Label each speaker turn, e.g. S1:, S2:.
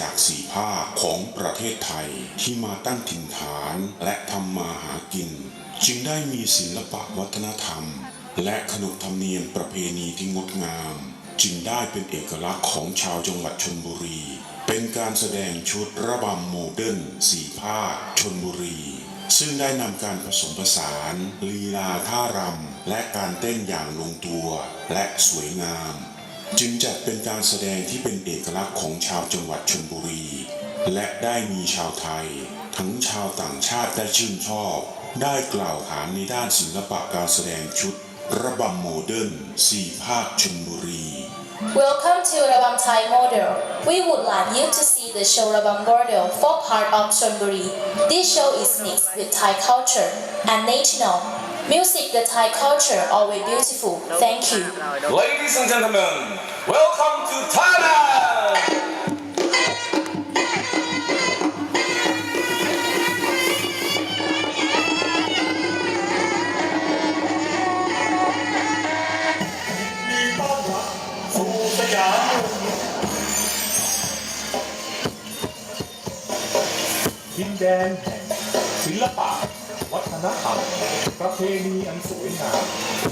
S1: จากสี่ภาคของประเทศไทยที่มาตั้งถิ่นฐานและทำมาหากิน จึงได้มีศิลปะวัฒนธรรม และขนบธรรมเนียมประเพณีที่งดงาม จึงได้เป็นเอกลักษณ์ของชาวจังหวัดชลบุรี เป็นการแสดงชุดระบำโมเดิร์นสี่ภาคชลบุรีซึ่งได้นำการผสมผสาน ลีลาท่ารำ และการเต้นอย่างลงตัว และสวยงาม จึงจัดเป็นการแสดงที่เป็นเอกลักษณ์ของชาวจังหวัดชลบุรี และได้มีชาวไทย ทั้งชาวต่างชาติได้ชื่นชอบ ได้กล่าวขาในด้านศิลปะการแสดงชุด ระบำโมเดิร์นสี่ภาคชลบุรี
S2: Welcome to Rabam Thai Model. We would like you to see the show Rabam Model for part of Chonburi. This show is mixed with Thai culture and national music. The Thai culture always beautiful. Thank you.
S3: Ladies and gentlemen, welcome to Thailand!
S4: ณีอันสวยงาม